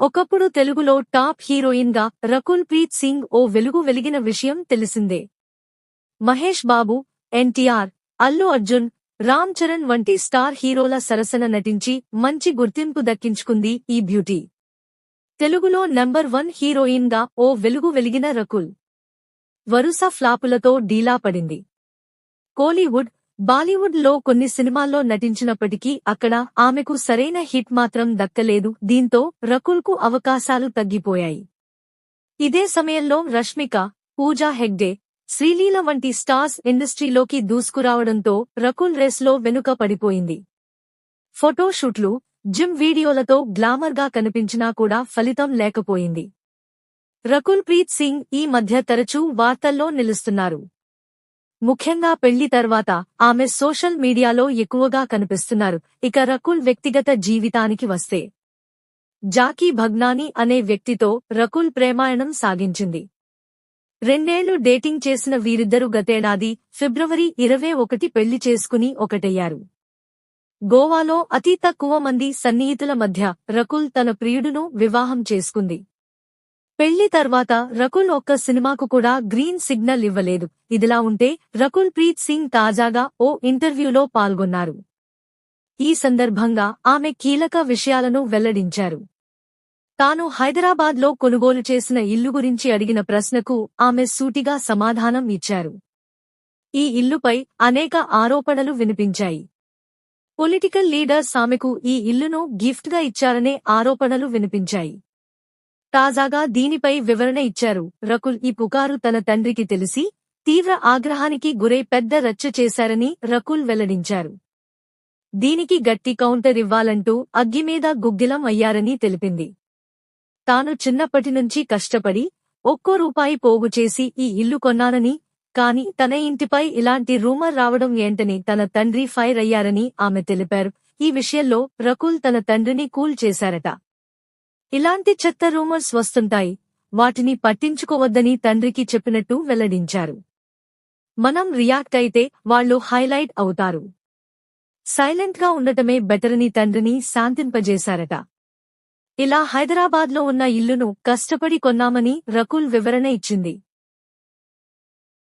ఒకప్పుడు తెలుగులో టాప్ హీరోయిన్గా రకుల్ ప్రీత్ సింగ్ ఓ వెలుగు వెలిగిన విషయం తెలిసిందే. మహేష్ బాబు ఎన్టీఆర్ అల్లు అర్జున్ రామ్ చరణ్ వంటి స్టార్ హీరోల సరసన నటించి మంచి గుర్తింపు దక్కించుకుంది ఈ బ్యూటీ. తెలుగులో నంబర్ వన్ హీరోయిన్గా ఓ వెలుగు వెలిగిన రకుల్. వరుస ఫ్లాపులతో డీలా పడింది. కోలీవుడ్ బాలీవుడ్లో కొన్ని సినిమాల్లో నటించినప్పటికీ అక్కడ ఆమెకు సరైన హిట్ మాత్రం దక్కలేదు. దీంతో రకుల్కు అవకాశాలు తగ్గిపోయాయి. ఇదే సమయంలో రష్మిక పూజా హెగ్డే శ్రీలీల వంటి స్టార్స్ ఇండస్ట్రీలోకి దూసుకురావడంతో రకుల్ రేస్లో వెనుక పడిపోయింది. ఫోటోషూట్లు జిమ్ వీడియోలతో గ్లామర్గా కనిపించినా కూడా ఫలితం లేకపోయింది. రకుల్ ప్రీత్ సింగ్ ఈ మధ్య తరచూ వార్తల్లో నిలుస్తున్నారు. ముఖ్యంగా పెళ్ళి తర్వాత ఆమె సోషల్ మీడియాలో ఎక్కువగా కనిపిస్తున్నారు. ఇక రకుల్ వ్యక్తిగత జీవితానికి వస్తే జాకీ భగ్నాని అనే వ్యక్తితో రకుల్ ప్రేమాయణం సాగించింది. రెండేళ్ళు డేటింగ్ చేసిన వీరిద్దరూ గతేడాది ఫిబ్రవరి ఇరవై ఒకటి పెళ్ళి చేసుకుని ఒకటయ్యారు. గోవాలో అతి తక్కువ మంది సన్నిహితుల మధ్య రకుల్ తన ప్రియుడును వివాహం చేసుకుంది. పెళ్ళి తర్వాత రకుల్ ఒక్క సినిమాకు కూడా గ్రీన్ సిగ్నల్ ఇవ్వలేదు. ఇదిలా ఉంటే రకుల్ ప్రీత్ సింగ్ తాజాగా ఓ ఇంటర్వ్యూలో పాల్గొన్నారు. ఈ సందర్భంగా ఆమె కీలక విషయాలను వెల్లడించారు. తాను హైదరాబాద్లో కొనుగోలు చేసిన ఇల్లు గురించి అడిగిన ప్రశ్నకు ఆమె సూటిగా సమాధానం ఇచ్చారు. ఈ ఇల్లుపై అనేక ఆరోపణలు వినిపించాయి. పొలిటికల్ లీడర్స్ ఆమెకు ఈ ఇల్లును గిఫ్ట్గా ఇచ్చారనే ఆరోపణలు వినిపించాయి. తాజాగా దీనిపై వివరణ ఇచ్చారు. రకుల్ ఈ పుకారు తన తండ్రికి తెలిసి తీవ్ర ఆగ్రహానికి గురై పెద్ద రచ్చ చేశారని రకుల్ వెల్లడించారు. దీనికి గట్టి కౌంటర్ ఇవ్వాలంటూ అగ్గిమీద గుగ్గిలం అయ్యారని తెలిపింది. తాను చిన్నప్పటినుంచి కష్టపడి ఒక్కో రూపాయి పోగు చేసి ఈ ఇల్లు కొన్నానని కాని తన ఇంటిపై ఇలాంటి రూమర్ రావడం ఏంటని తన తండ్రి ఫైర్ అయ్యారని ఆమె తెలిపారు. ఈ విషయంలో రకుల్ తన తండ్రిని కూల్ చేశారట. ఇలాంటి చెత్త రూమర్స్ వస్తుంటాయి. వాటిని పట్టించుకోవద్దని తండ్రికి చెప్పినట్టు వెల్లడించారు. మనం రియాక్ట్ అయితే వాళ్ళు హైలైట్ అవుతారు. సైలెంట్గా ఉండటమే బెటరని తండ్రిని శాంతింపజేశారట. ఇలా హైదరాబాద్లో ఉన్న ఇల్లును కష్టపడి కొన్నామని రకుల్ వివరణ ఇచ్చింది.